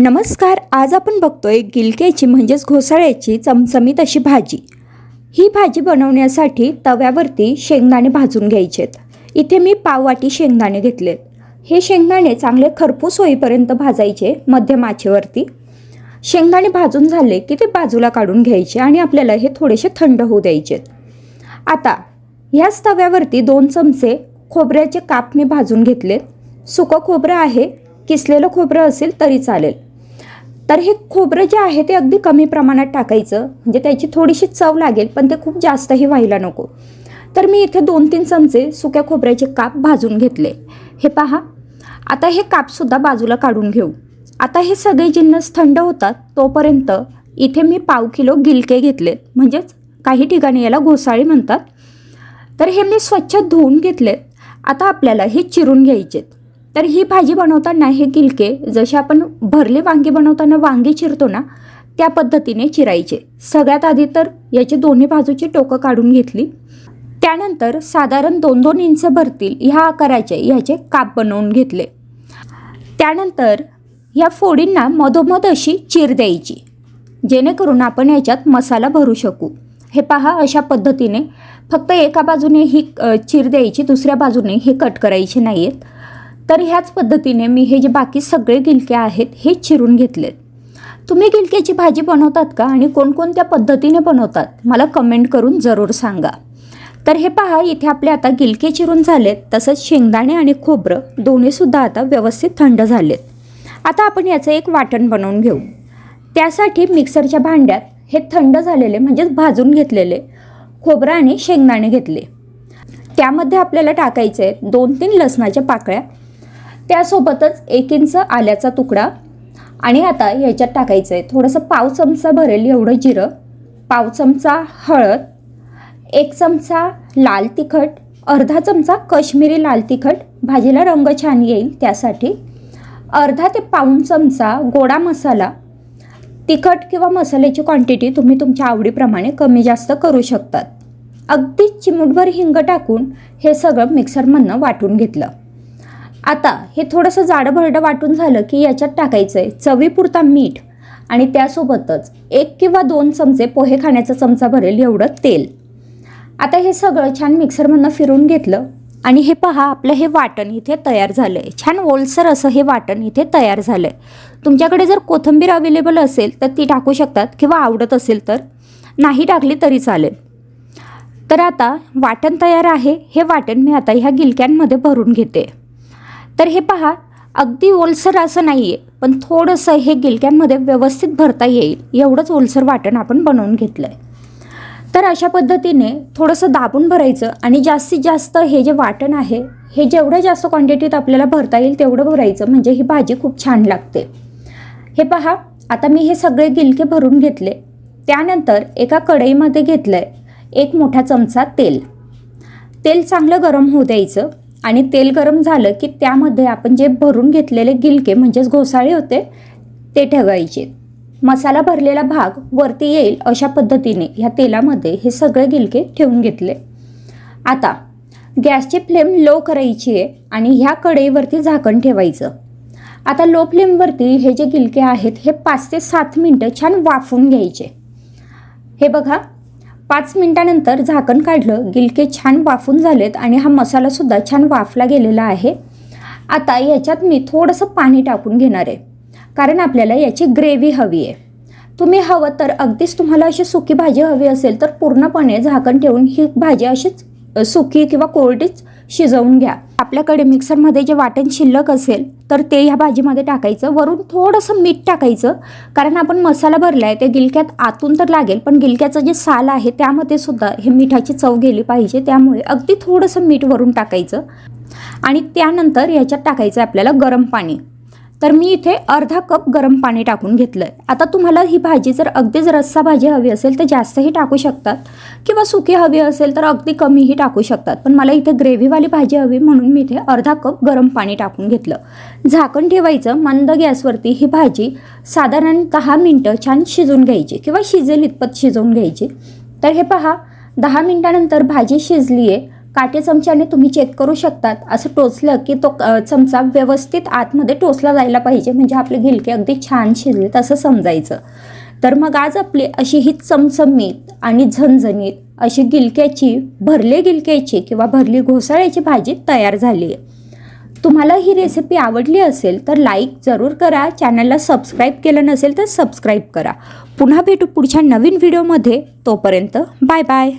नमस्कार आज आपण बघतोय गिलक्याची म्हणजेच घोसाळ्याची चमचमीत अशी भाजी. ही भाजी बनवण्यासाठी तव्यावरती शेंगदाणे भाजून घ्यायचेत. इथे मी पाववाटी शेंगदाणे घेतलेत. हे शेंगदाणे चांगले खरपूस होईपर्यंत भाजायचे मध्यम आचेवरती. शेंगदाणे भाजून झाले की ते बाजूला काढून घ्यायचे आणि आपल्याला हे थोडेसे थंड होऊ द्यायचेत. आता ह्याच तव्यावरती दोन चमचे खोबऱ्याचे काप मी भाजून घेतलेत. सुकं खोबरं आहे किसलेलं खोबरं असेल तरी चालेल. तर हे खोबरं जे आहे ते अगदी कमी प्रमाणात टाकायचं. म्हणजे त्याची थोडीशी चव लागेल पण ते खूप जास्तही व्हायला नको. तर मी इथे दोन तीन चमचे सुक्या खोबऱ्याचे काप भाजून घेतले. हे पहा. आता हे कापसुद्धा बाजूला काढून घेऊ. आता हे सगळे जिन्नस थंड होतात तोपर्यंत इथे मी पाव किलो गिलके घेतलेत. म्हणजेच काही ठिकाणी याला घोसाळी म्हणतात. तर हे मी स्वच्छ धुवून घेतलेत. आता आपल्याला हे चिरून घ्यायचेत. तर ही भाजी बनवताना हे गिलके जसे आपण भरले वांगी बनवताना वांगी चिरतो ना त्या पद्धतीने चिरायचे. सगळ्यात आधी तर याची दोन्ही बाजूची टोकं काढून घेतली. त्यानंतर साधारण दोन दोन इंच भरतील ह्या आकाराचे ह्याचे काप बनवून घेतले. त्यानंतर ह्या फोडींना मधोमध अशी चीर द्यायची जेणेकरून आपण याच्यात मसाला भरू शकू. हे पहा अशा पद्धतीने फक्त एका बाजूने ही चीर द्यायची दुसऱ्या बाजूने हे कट करायचे नाही आहेत तर ह्याच पद्धतीने मी हे जे बाकी सगळे गिलके आहेत हे चिरून घेतलेत. तुम्ही गिलक्याची भाजी बनवतात का आणि कोणकोणत्या पद्धतीने बनवतात मला कमेंट करून जरूर सांगा. तर हे पहा इथे आपले आता गिलके चिरून झालेत तसंच शेंगदाणे आणि खोबरं दोन्हीसुद्धा आता व्यवस्थित थंड झालेत. आता आपण याचं एक वाटण बनवून घेऊ. त्यासाठी मिक्सरच्या भांड्यात हे थंड झालेले म्हणजेच भाजून घेतलेले खोबरं आणि शेंगदाणे घेतले. त्यामध्ये आपल्याला टाकायचे आहेत दोन तीन लसणाच्या पाकळ्या त्यासोबतच एक इंच आल्याचा तुकडा. आणि आता याच्यात टाकायचं आहे थोडंसं पाव चमचा भरेल एवढं जिरं. पाव चमचा हळद. एक चमचा लाल तिखट. अर्धा चमचा कश्मीरी लाल तिखट. भाजीला रंग छान येईल त्यासाठी. अर्धा ते पाऊण चमचा गोडा मसाला. तिखट किंवा मसाल्याची क्वांटिटी तुम्ही तुमच्या आवडीप्रमाणे कमी जास्त करू शकतात. अगदी चिमूटभर हिंग टाकून हे सगळं मिक्सरमधनं वाटून घेतलं. आता हे थोडंसं जाडं भरडं वाटून झालं की याच्यात टाकायचं आहे चवीपुरता मीठ आणि त्यासोबतच एक किंवा दोन चमचे पोहे खाण्याचा चमचा भरेल एवढं तेल. आता हे सगळं छान मिक्सरमधनं फिरून घेतलं आणि हे पहा आपलं हे वाटण इथे तयार झालं आहे छान ओलसर असं हे वाटण इथे तयार झालं आहे तुमच्याकडे जर कोथिंबीर अवेलेबल असेल तर ती टाकू शकतात किंवा आवडत असेल तर. नाही टाकली तरी चालेल. तर आता वाटण तयार आहे. हे वाटण मी आता ह्या गिलक्यांमध्ये भरून घेते. तर हे पहा अगदी ओलसर असं नाही आहे पण थोडंसं हे गिलक्यांमध्ये व्यवस्थित भरता येईल. एवढंच ओलसर वाटण आपण बनवून घेतलं आहे तर अशा पद्धतीने थोडंसं दाबून भरायचं आणि जास्तीत जास्त हे जे वाटण आहे हे जेवढं जास्त क्वांटिटीत आपल्याला भरता येईल तेवढं भरायचं. म्हणजे ही भाजी खूप छान लागते. हे पहा आता मी हे सगळे गिलके भरून घेतले. त्यानंतर एका कढईमध्ये घेतलं आहे एक मोठा चमचा तेल. तेल चांगलं गरम होऊ द्यायचं. आणि तेल गरम झालं की त्यामध्ये आपण जे भरून घेतलेले गिलके म्हणजेच घोसाळे होते ते ठेवायचे. मसाला भरलेला भाग वरती येईल अशा पद्धतीने ह्या तेलामध्ये हे सगळे गिलके ठेवून घेतले. आता गॅसची फ्लेम लो करायची आहे आणि ह्या कढईवरती झाकण ठेवायचं. आता लो फ्लेमवरती हे जे गिलके आहेत हे पाच ते सात मिनटं छान वाफून घ्यायचे. हे बघा पाच मिनटानंतर झाकण काढलं गिलके छान वाफून झालेत आणि हा मसालासुद्धा छान वाफला गेलेला आहे. आता याच्यात मी थोडंसं पाणी टाकून घेणार आहे कारण आपल्याला याची ग्रेव्ही हवी आहे. तुम्ही हवं तर अगदीच तुम्हाला अशी सुकी भाजी हवी असेल तर पूर्णपणे झाकण ठेवून ही भाजी अशीच सुकी किंवा कोरडीच शिजवून घ्या. आपल्याकडे मिक्सरमध्ये जे वाटण शिल्लक असेल तर ते ह्या भाजीमध्ये टाकायचं. वरून थोडंसं मीठ टाकायचं. कारण आपण मसाला भरला आहे ते गिलक्यात आतून तर लागेल पण गिलक्याचं जे साल आहे त्यामध्ये सुद्धा हे मिठाची चव गेली पाहिजे. त्यामुळे अगदी थोडंसं मीठ वरून टाकायचं. आणि त्यानंतर ह्याच्यात टाकायचं आहे आपल्याला गरम पाणी. तर मी इथे अर्धा कप गरम पाणी टाकून घेतलं आहे आता तुम्हाला ही भाजी जर अगदीच रस्सा भाजी हवी असेल तर जास्तही टाकू शकतात. किंवा सुकी हवी असेल तर अगदी कमीही टाकू शकतात. पण मला इथे ग्रेव्हीवाली भाजी हवी म्हणून मी इथे अर्धा कप गरम पाणी टाकून घेतलं. झाकण ठेवायचं मंद गॅसवरती ही भाजी साधारण दहा मिनटं छान शिजून घ्यायची किंवा शिजेल इतपत शिजवून घ्यायची. तर हे पहा दहा मिनटानंतर भाजी शिजली आहे काटे चमच्याने तुम्ही चेक करू शकतात. असं टोचलं की तो चमचा व्यवस्थित आतमध्ये टोचला जायला पाहिजे. म्हणजे आपले गिलके अगदी छान शिजलेत असं समजायचं. तर मग आज आपली अशी ही चमचमीत आणि झणझणीत अशी गिलक्याची भरले गिलक्याची किंवा भरली घोसाळ्याची भाजी तयार झाली आहे तुम्हाला ही रेसिपी आवडली असेल तर लाईक जरूर करा. चॅनलला सबस्क्राईब केलं नसेल तर सबस्क्राईब करा. पुन्हा भेटू पुढच्या नवीन व्हिडिओमध्ये तोपर्यंत बाय बाय